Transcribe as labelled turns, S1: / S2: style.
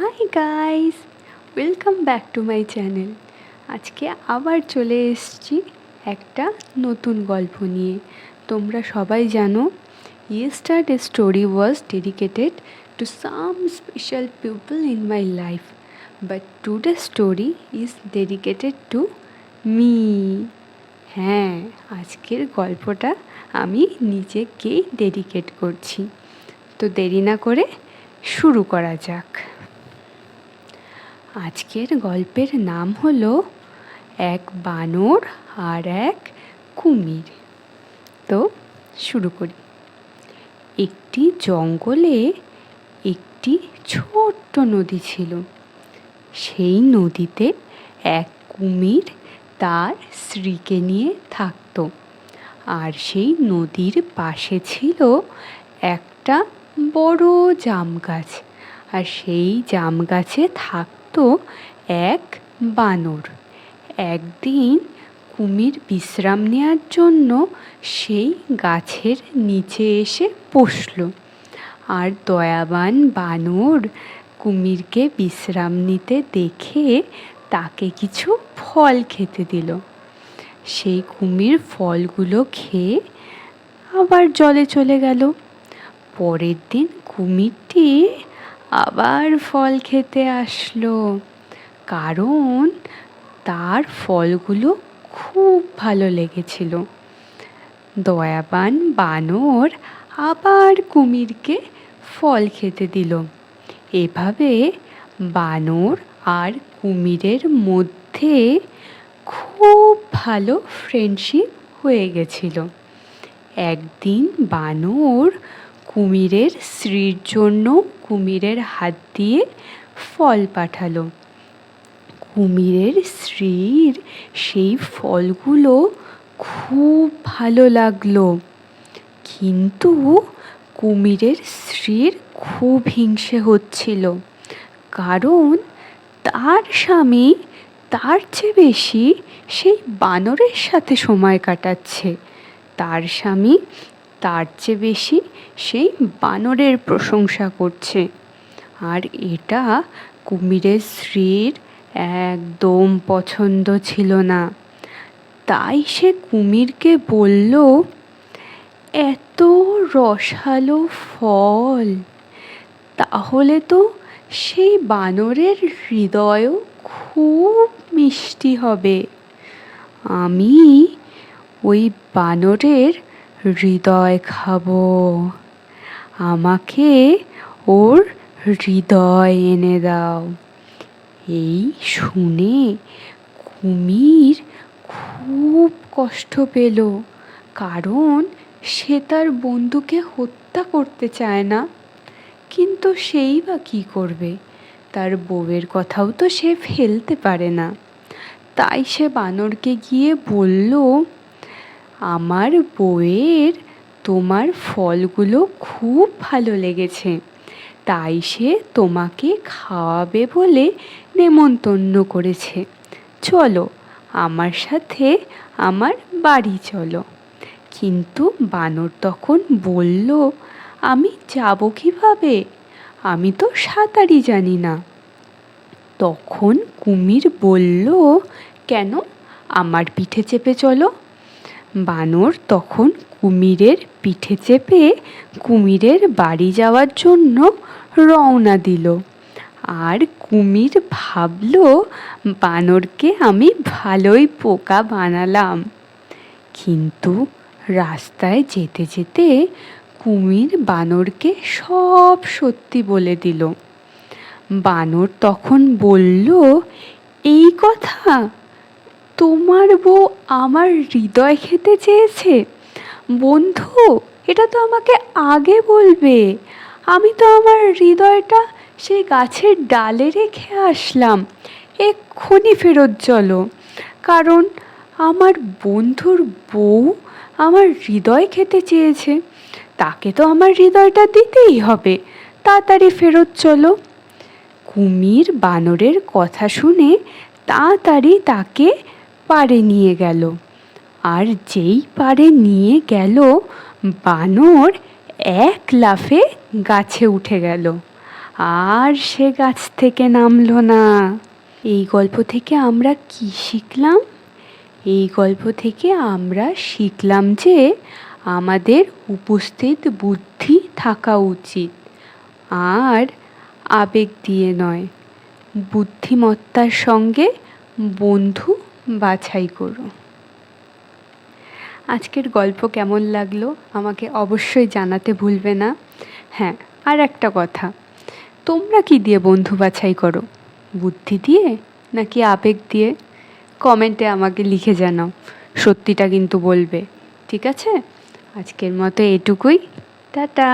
S1: Hi guys welcome back to my channel আজকে আবার চলে এসছি একটা নতুন গল্প নিয়ে। তোমরা সবাই জানো yesterday story was dedicated to some special people in my life but today story is dedicated to me হ্যাঁ আজকের গল্পটা আমি নিজেকেই ডেডিকেট করছি। তো দেরি না করে শুরু করা যাক। আজকের গল্পের নাম হলো এক বানর আর এক কুমির। তো শুরু করি। একটি জঙ্গলে একটি ছোট্ট নদী ছিল। সেই নদীতে এক কুমির তার স্ত্রীকে নিয়ে থাকতো। আর সেই নদীর পাশে ছিল একটা বড় জাম গাছ আর সেই জাম গাছে থাকতো এক বানর। একদিন কুমির বিশ্রাম নেওয়ার জন্য সেই গাছের নিচে এসে বসল। আর দয়াবান বানর কুমিরকে বিশ্রাম নিতে দেখে তাকে কিছু ফল খেতে দিল। সেই কুমির ফলগুলো খেয়ে আবার জলে চলে গেল। পরের দিন কুমিরটি আবার ফল খেতে আসলো। কারণ তার ফলগুলো খুব ভালো লেগেছিল। দয়াবান বানর আবার কুমিরকে ফল খেতে দিল। এভাবে বানর আর কুমিরের মধ্যে খুব ভালো ফ্রেন্ডশিপ হয়ে গেছিল। একদিন বানর কুমিরের স্ত্রীর জন্য কুমিরের হাত দিয়ে ফল পাঠালো। কুমিরের স্ত্রীর সেই ফলগুলো খুব ভালো লাগল। কিন্তু কুমিরের স্ত্রীর খুব হিংসে হচ্ছিল। কারণ তার স্বামী তার চেয়ে বেশি সেই বানরের সাথে সময় কাটাচ্ছে। তার স্বামী তার চেয়ে বেশি সেই বানরের প্রশংসা করছে। আর এটা কুমিরের স্ত্রীর একদম পছন্দ ছিল না। তাই সে কুমিরকে বলল, এত রসালো ফল, তাহলে তো সেই বানরের হৃদয়ও খুব মিষ্টি হবে। আমি ওই বানরের হৃদয় খাব। আমাকে ওর হৃদয় এনে দাও। এই শুনে কুমির খুব কষ্ট পেল, কারণ সে তার বন্ধুকে হত্যা করতে চায় না। কিন্তু সেই বা কী করবে? তার বউয়ের কথাও তো সে ফেলতে পারে না। তাই সে বানরকে গিয়ে বলল আমার বউয়ের তোমার ফলগুলো খুব ভালো লেগেছে। তাই সে তোমাকে খাওয়াবে বলে নেমন্তন্ন করেছে। চলো, আমার সাথে আমার বাড়ি চলো। কিন্তু বানর তখন বলল, আমি যাব কীভাবে? আমি তো সাঁতারই জানি না। তখন কুমির বলল, কেন? আমার পিঠে চেপে চলো। বানর তখন কুমিরের পিঠে চেপে কুমিরের বাড়ি যাওয়ার জন্য রওনা দিল। আর কুমির ভাবল, বানরকে আমি ভালোই পোকা বানালাম। কিন্তু রাস্তায় যেতে যেতে কুমির বানরকে সব সত্যি বলে দিল। বানর তখন বলল, এই কথা তোমার বউ আমার হৃদয় খেতে চেয়েছে? বন্ধু, এটা তো আমাকে আগে বলবে। আমি তো আমার হৃদয়টা সেই গাছের ডালে রেখে আসলাম। এক্ষুনি ফেরত চলো। কারণ আমার বন্ধুর বউ আমার হৃদয় খেতে চেয়েছে। তাকে তো আমার হৃদয়টা দিতেই হবে। তাড়াতাড়ি ফেরত চলো। কুমির বানরের কথা শুনে তাড়াতাড়ি তাকে পাড়ে নিয়ে গেল। আর যেই পাড়ে নিয়ে গেল, বানর এক লাফে গাছে উঠে গেল। আর সে গাছ থেকে নামলো না। এই গল্প থেকে আমরা কি শিখলাম? এই গল্প থেকে আমরা শিখলাম যে আমাদের উপস্থিত বুদ্ধি থাকা উচিত। আর আবেগ দিয়ে নয়, বুদ্ধিমত্তার সঙ্গে বন্ধু বাছাই করো। আজকের গল্প কেমন লাগল আমাকে অবশ্যই জানাতে ভুলবে না। হ্যাঁ আর একটা কথা, তোমরা কি দিয়ে বন্ধু বাছাই করো? বুদ্ধি দিয়ে নাকি আবেগ দিয়ে? কমেন্টে আমাকে লিখে জানাও, সত্যিটা কিন্তু বলবে, ঠিক আছে? আজকের মতো এটুকুই, টাটা!